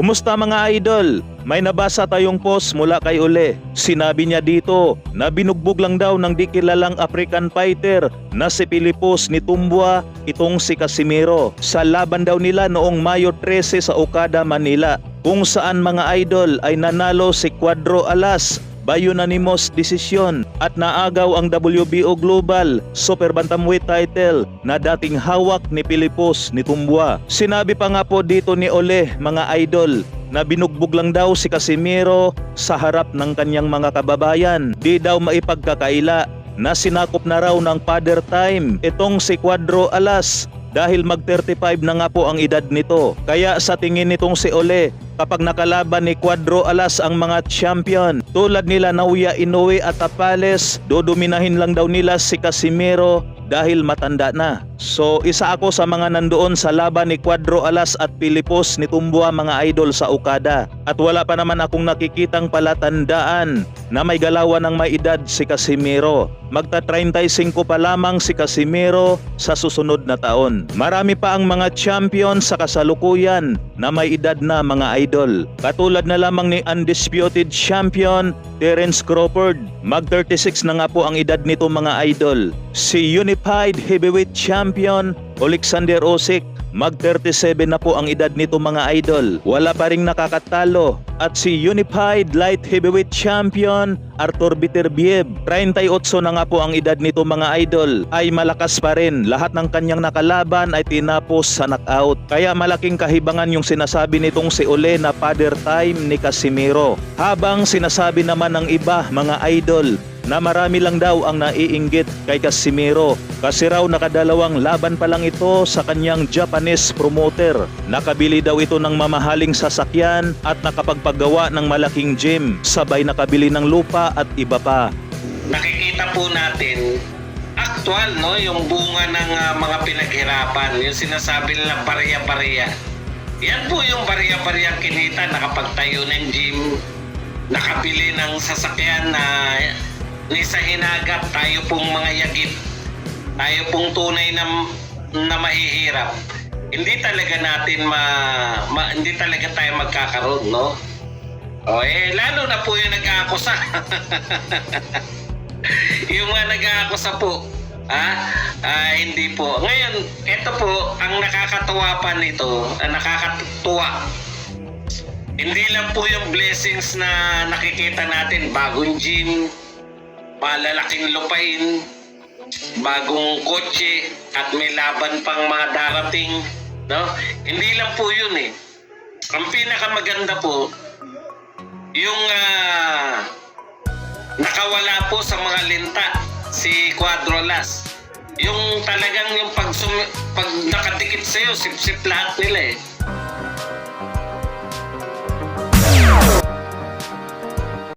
Kumusta mga idol? May nabasa tayong post mula kay Ole. Sinabi niya dito na binugbog lang daw ng di kilalang African fighter na si Pilipos ni Tumbua itong si Casimiro sa laban daw nila noong Mayo 13 sa Okada, Manila kung saan mga idol ay nanalo si Cuadro Alas by unanimous decision at naagaw ang WBO Global Super Bantamweight title na dating hawak ni Pilipos ni Tumbua. Sinabi pa nga po dito ni Ole mga idol na binugbog lang daw si Casimiro sa harap ng kanyang mga kababayan. Di daw maipagkakaila na sinakop na raw ng father time itong si Cuadro Alas dahil mag 35 na nga po ang edad nito. Kaya sa tingin nitong si Ole, kapag nakalaban ni Cuadro Alas ang mga champion, tulad nila Nauya Inoue at Tapales, dodominahin lang daw nila si Casimiro dahil matanda na. So isa ako sa mga nandoon sa laban ni Cuadro Alas at Pilipos ni Tumbua mga idol sa Okada. At wala pa naman akong nakikitang palatandaan na may galawan ng may edad si Casimiro. Magta 35 pa lamang si Casimiro sa susunod na taon. Marami pa ang mga champion sa kasalukuyan na may edad na mga idol. Katulad na lamang ni undisputed champion Terence Crawford. Mag 36 na nga po ang edad nito mga idol. Si Unified Heavyweight Champion Alexander Osik Mag 37 na po ang edad nito mga idol. Wala pa ring nakakatalo. At si Unified Light Heavyweight Champion Arthur Biterbiev, 38 na nga po ang edad nito mga idol, ay malakas pa rin. Lahat ng kanyang nakalaban ay tinapos sa knockout. Kaya malaking kahibangan yung sinasabi nitong si Ole na father time ni Casimiro. Habang sinasabi naman ng iba mga idol na marami lang daw ang naiinggit kay Casimiro kasi raw nakadalawang laban pa lang ito sa kanyang Japanese promoter. Nakabili daw ito ng mamahaling sasakyan at nakapagpagawa ng malaking gym, sabay nakabili ng lupa at iba pa. nakikita po natin actual no yung bunga ng ah, mga pinaghirapan yung sinasabi nila pareya-pareya yan po yung pareya-pareya kinita nakapagtayo ng gym nakabili ng sasakyan na ni sa hinagat tayo pong mga yagit. Tayo pong tunay na na mahihirap. Hindi talaga natin ma, ma- hindi talaga tayo magkakaroon no? O eh lalo na po yung nag-aakusa. Yung mga nag-aakusa po, ah, ah, hindi po. Ngayon, ito po, ang nakakatuwa pa nito, ang nakakatuwa, hindi lang po yung blessings na nakikita natin, bagong gym, malalaking lupain, bagong kotse, at may laban pang mga darating, no? Hindi lang po yun eh. Ang pinakamaganda po, yung ah, nakawala po sa mga linta si Quadrolas. Yung talagang yung pag, sumi- pag nakadikit sa'yo, sip-sip lahat nila eh.